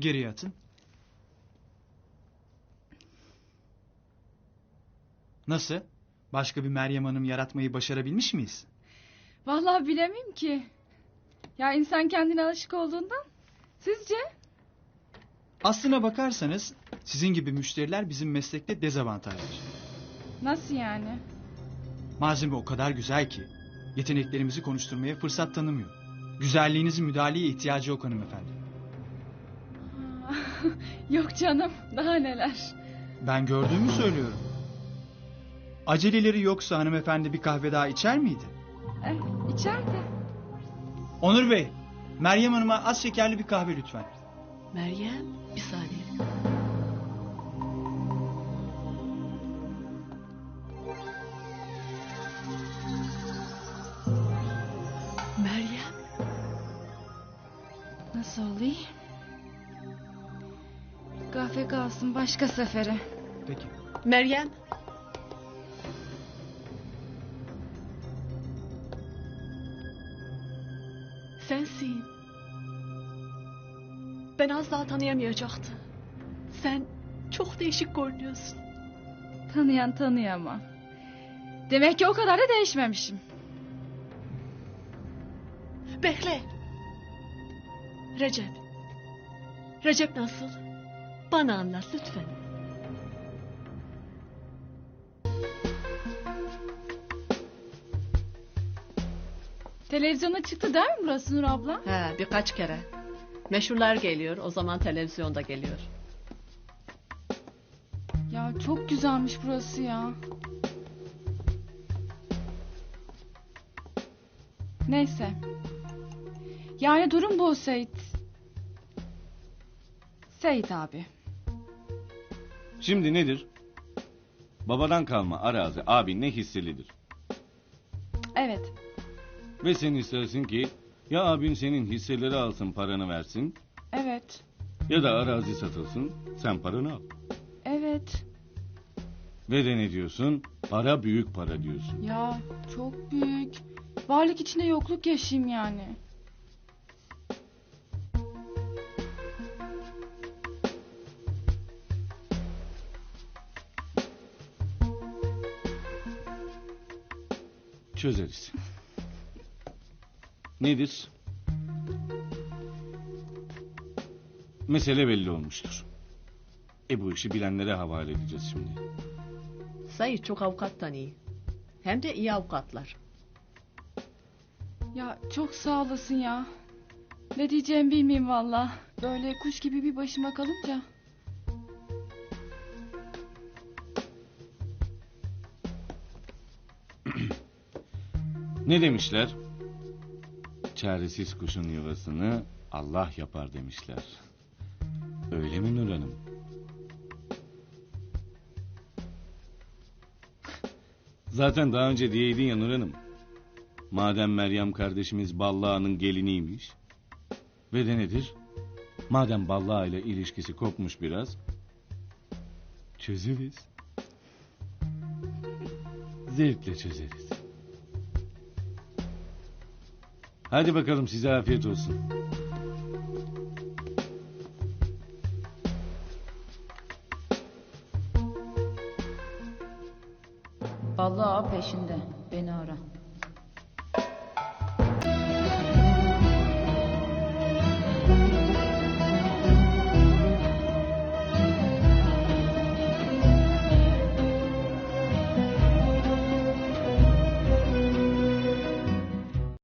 Geriye atın. Nasıl? Başka bir Meryem Hanım yaratmayı başarabilmiş miyiz? Vallahi bilemem ki. Ya insan kendine alışık olduğundan. Sizce? Aslına bakarsanız sizin gibi müşteriler bizim meslekte dezavantajlı. Nasıl yani? Malzeme o kadar güzel ki yeteneklerimizi konuşturmaya fırsat tanımıyor. Güzelliğinizin müdahaleye ihtiyacı yok hanımefendi. Yok canım daha neler. Ben gördüğümü söylüyorum. Aceleleri yoksa hanımefendi bir kahve daha içer miydi? Eh, içeride. Onur Bey, Meryem Hanım'a az şekerli bir kahve lütfen. Meryem bir saniye. Meryem Nasıl olayım? Kahve kalsın başka sefere. Peki. Meryem Sensin. Ben az daha tanıyamayacaktım. Sen çok değişik görünüyorsun. Tanıyan tanıyama. Demek ki o kadar da değişmemişim. Bekle. Recep. Recep nasıl? Bana anlat lütfen. Televizyona çıktı değil mi burası Nur abla? He birkaç kere. Meşhurlar geliyor o zaman televizyonda geliyor. Ya çok güzelmiş burası ya. Neyse. Yani durum bu Seyit. Seyit abi. Şimdi nedir? Babadan kalma arazi abinle hisselidir. Evet. Ve sen istersin ki ya abin senin hisseleri alsın paranı versin Evet. ya da arazi satılsın sen paranı al. Evet. Ve de ne diyorsun? Para büyük para diyorsun. Ya çok büyük. Varlık içinde yokluk yaşayayım yani. Çözeriz. Nedir? Mesele belli olmuştur. E bu işi bilenlere havale edeceğiz şimdi. Sayı çok avukattan iyi. Hem de iyi avukatlar. Ya çok sağ olasın ya. Ne diyeceğimi bilmeyeyim valla. Böyle kuş gibi bir başıma kalınca. Ne demişler? Çaresiz kuşun yuvasını Allah yapar demişler. Öyle mi Nur Hanım? Zaten daha önce diyeydin ya Nur Hanım. Madem Meryem kardeşimiz Ballağa'nın geliniymiş. Ve de nedir? Madem Ballağa ile ilişkisi kopmuş biraz. Çözeriz. Zevkle çözeriz. Hadi bakalım size afiyet olsun. Vallahi peşinde. Beni ara.